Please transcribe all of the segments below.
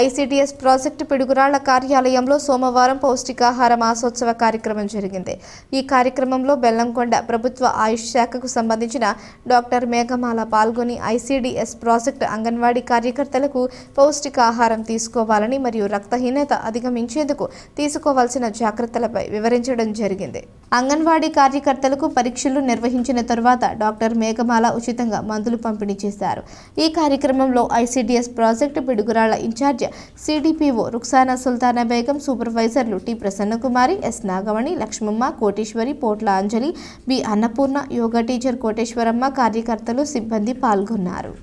ICDS project Piduguralla కార్యాలయంలో సోమవారం పౌష్టికాహార మాసోత్సవ కార్యక్రమం జరిగింది. ఈ కార్యక్రమంలో బెల్లంకొండ ప్రభుత్వ ఆయుష్ శాఖకు సంబంధించిన డాక్టర్ మేఘమాల పాల్గొని ఐసీడీఎస్ ప్రాజెక్టు అంగన్వాడీ కార్యకర్తలకు పౌష్టికాహారం తీసుకోవాలని మరియు రక్తహీనత అధిగమించేందుకు తీసుకోవాల్సిన జాగ్రత్తలపై వివరించడం జరిగింది. అంగన్వాడీ కార్యకర్తలకు పరీక్షలు నిర్వహించిన తరువాత డాక్టర్ మేఘమాల ఉచితంగా మందులు పంపిణీ చేశారు. ఈ కార్యక్రమంలో ICDS project Piduguralla incharge CDPO Ruksana Sultana Begum సూపర్వైజర్లు T Prasannakumari S Nagamani Lakshmamma Koteswari Potla Anjali B Annapurna yoga teacher Koteswaramma కార్యకర్తలు సిబ్బంది పాల్గొన్నారు.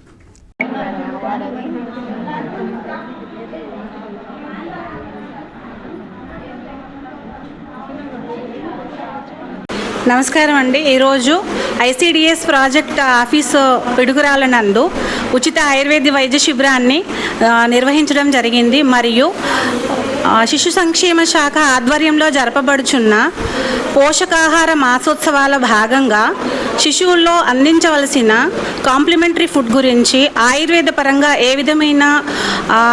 నమస్కారం అండి. ఈరోజు ఐసిడిఎస్ ప్రాజెక్ట్ ఆఫీసు పిడుగురాల నందు ఉచిత ఆయుర్వేద వైద్య శిబిరాన్ని నిర్వహించడం జరిగింది. మరియు శిశు సంక్షేమ శాఖ ఆధ్వర్యంలో జరపబడుచున్న పోషకాహార మాసోత్సవాల భాగంగా శిశువుల్లో అందించవలసిన కాంప్లిమెంటరీ ఫుడ్ గురించి ఆయుర్వేద పరంగా ఏ విధమైన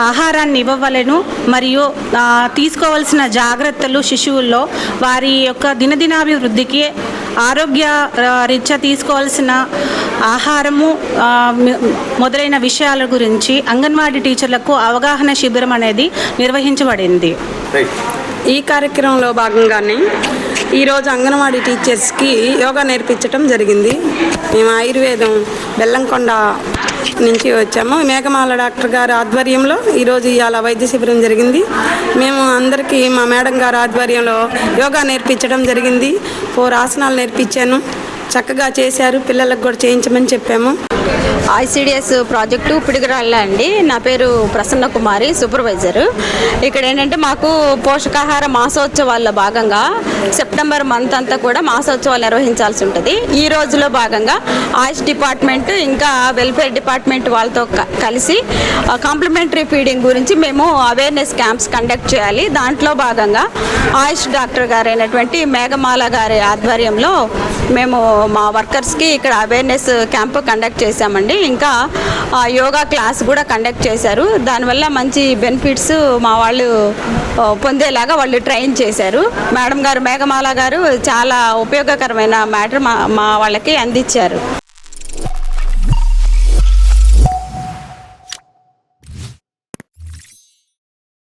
ఆహారాన్ని ఇవ్వవలెను మరియు తీసుకోవలసిన జాగ్రత్తలు శిశువుల్లో వారి యొక్క దినదినాభివృద్ధికి ఆరోగ్య రీత్యా తీసుకోవాల్సిన ఆహారము మొదలైన విషయాల గురించి అంగన్వాడీ టీచర్లకు అవగాహన శిబిరం అనేది నిర్వహించబడింది. ఈ కార్యక్రమంలో భాగంగానే ఈరోజు అంగన్వాడీ టీచర్స్కి యోగా నేర్పించడం జరిగింది. మేము ఆయుర్వేదం బెల్లంకొండ నుంచి వచ్చాము. మేఘమాల డాక్టర్ గారి ఆధ్వర్యంలో ఈరోజు ఇవాళ వైద్య శిబిరం జరిగింది. మేము అందరికీ మా మేడం గారి ఆధ్వర్యంలో యోగా నేర్పించడం జరిగింది. ఫోర్ ఆసనాలు నేర్పించాను. చక్కగా చేశారు. పిల్లలకు కూడా చేయించమని చెప్పాము. ఐసిడిఎస్ ప్రాజెక్టు పిడుగురాళ్ళ అండి. నా పేరు ప్రసన్న కుమారి సూపర్వైజరు. ఇక్కడ ఏంటంటే మాకు పోషకాహార మాసోత్సవాల్లో భాగంగా సెప్టెంబర్ మంత్ అంతా కూడా మాసోత్సవాలు నిర్వహించాల్సి ఉంటుంది. ఈ రోజులో భాగంగా ఆయుష్ డిపార్ట్మెంట్ ఇంకా వెల్ఫేర్ డిపార్ట్మెంట్ వాళ్ళతో కలిసి కాంప్లిమెంటరీ ఫీడింగ్ గురించి మేము అవేర్నెస్ క్యాంప్స్ కండక్ట్ చేయాలి. దాంట్లో భాగంగా ఆయుష్ డాక్టర్ గారైనటువంటి మేఘమాల గారి ఆధ్వర్యంలో మేము మా వర్కర్స్కి ఇక్కడ అవేర్నెస్ క్యాంప్ కండక్ట్ చేశామండి. ఇంకా యోగా క్లాస్ కూడా కండక్ట్ చేశారు. దానివల్ల మంచి బెనిఫిట్స్ మా వాళ్ళు పొందేలాగా వాళ్ళు ట్రైన్ చేశారు. మేడం గారు మేఘమాల గారు చాలా ఉపయోగకరమైన మ్యాటర్ మా మా వాళ్ళకి అందించారు.